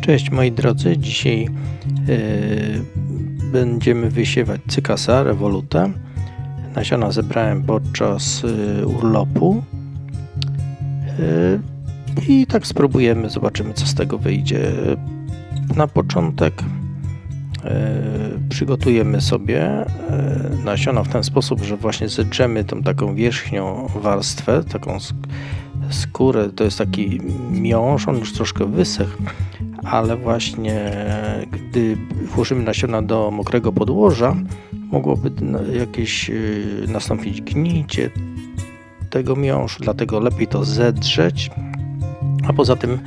Cześć moi drodzy, dzisiaj e, będziemy wysiewać cykasa revoluta. Nasiona zebrałem podczas e, urlopu E, i tak spróbujemy, zobaczymy co z tego wyjdzie. Na początek e, przygotujemy sobie e, nasiona w ten sposób, że właśnie zedrzemy tą taką wierzchnią warstwę, taką sk- skórę, to jest taki miąższ, on już troszkę wysechł, ale właśnie gdy włożymy nasiona do mokrego podłoża, mogłoby jakieś y, nastąpić gnicie tego miąższu, dlatego lepiej to zedrzeć, a poza tym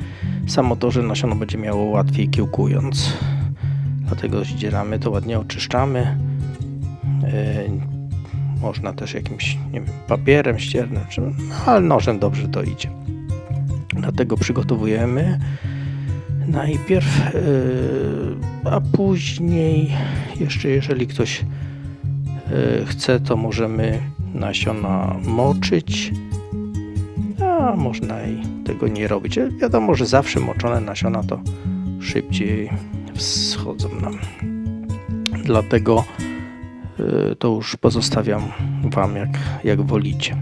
samo to, że nasiono będzie miało łatwiej kiełkując. Dlatego zdzieramy to ładnie, oczyszczamy. Yy, można też jakimś, nie wiem, papierem ściernym, ale nożem dobrze to idzie. Dlatego przygotowujemy najpierw, yy, a później jeszcze jeżeli ktoś yy, chce, to możemy nasiona moczyć, a można i tego nie robić. Wiadomo, że zawsze moczone nasiona to szybciej wschodzą nam. Dlatego y, to już pozostawiam Wam jak, jak wolicie.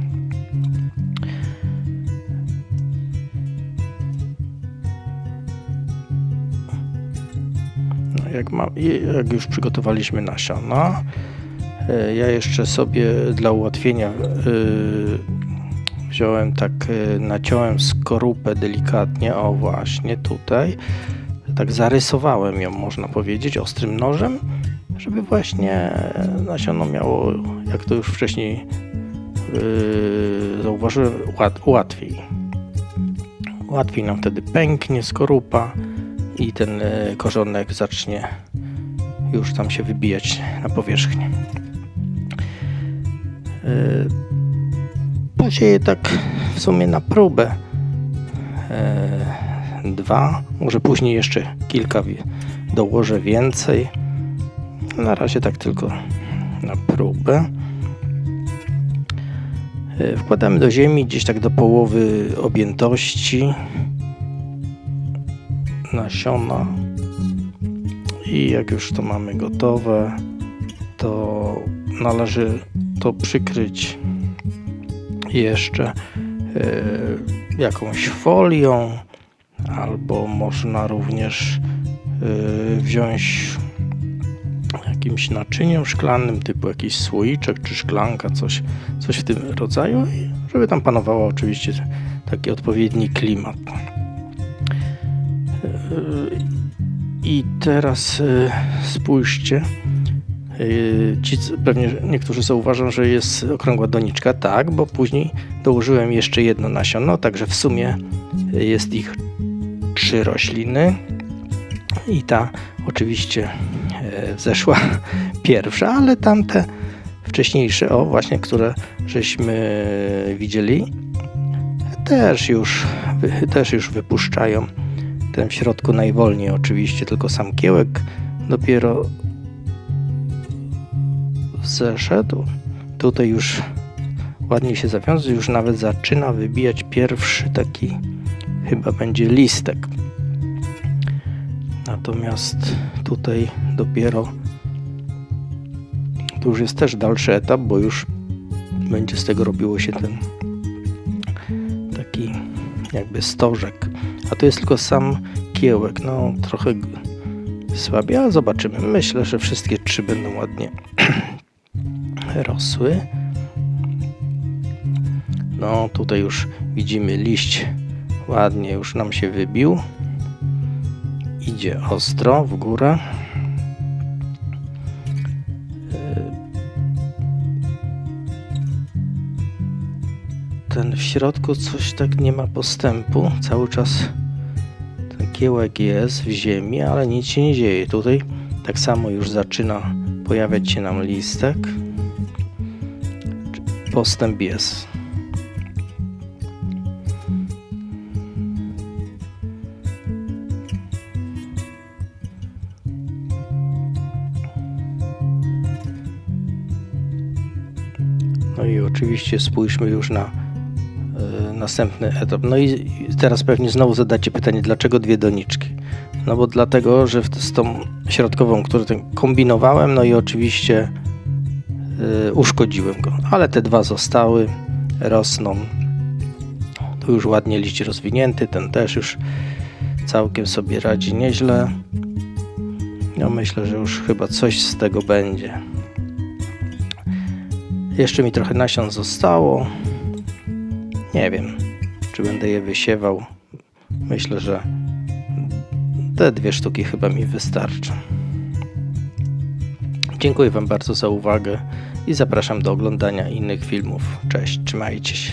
Jak, jak już przygotowaliśmy nasiona, y, ja jeszcze sobie dla ułatwienia y, wziąłem tak, y, naciąłem skorupę delikatnie, o właśnie tutaj, tak zarysowałem ją, można powiedzieć, ostrym nożem, żeby właśnie nasiono miało, jak to już wcześniej zauważyłem, łat, łatwiej. Łatwiej nam wtedy pęknie skorupa i ten yy, korzonek zacznie już tam się wybijać na powierzchnię. Yy, Posieję tak w sumie na próbę yy, dwa, może później jeszcze kilka dołożę więcej. Na razie tak tylko na próbę. E, Wkładamy do ziemi gdzieś tak do połowy objętości nasiona. I jak już to mamy gotowe, to należy to przykryć jeszcze e, jakąś folią, albo można również e, wziąć jakimś naczyniem szklanym, typu jakiś słoiczek czy szklanka, coś, coś w tym rodzaju, żeby tam panowało oczywiście taki odpowiedni klimat. Yy, I teraz yy, spójrzcie. Yy, Ci pewnie niektórzy zauważą, że jest okrągła doniczka. Tak, bo później dołożyłem jeszcze jedno nasiono, także w sumie jest ich trzy rośliny. I ta oczywiście e, zeszła pierwsza, ale tamte wcześniejsze, o właśnie, które żeśmy widzieli, też już, też już wypuszczają. Ten w środku najwolniej oczywiście, tylko sam kiełek dopiero zeszedł. Tutaj już ładnie się zawiązał, już nawet zaczyna wybijać pierwszy taki, chyba będzie listek. Natomiast tutaj dopiero to już jest też dalszy etap, bo już będzie z tego robiło się ten taki jakby stożek. A to jest tylko sam kiełek. No trochę słabiej, ale zobaczymy. Myślę, że wszystkie trzy będą ładnie rosły. No tutaj już widzimy liść ładnie już nam się wybił idzie ostro w górę. Ten w środku coś tak nie ma postępu. Cały czas ten kiełek jest w ziemi, ale nic się nie dzieje. Tutaj tak samo już zaczyna pojawiać się nam listek. Postęp jest. No i oczywiście spójrzmy już na następny etap. No i teraz pewnie znowu zadacie pytanie, dlaczego dwie doniczki? No bo dlatego, że z tą środkową, którą kombinowałem, no i oczywiście y, uszkodziłem go. Ale te dwa zostały, rosną. Tu już ładnie liść rozwinięty, ten też już całkiem sobie radzi nieźle. No myślę, że już chyba coś z tego będzie. Jeszcze mi trochę nasion zostało. Nie wiem, czy będę je wysiewał. Myślę, że te dwie sztuki chyba mi wystarczą. Dziękuję Wam bardzo za uwagę i zapraszam do oglądania innych filmów. Cześć, trzymajcie się.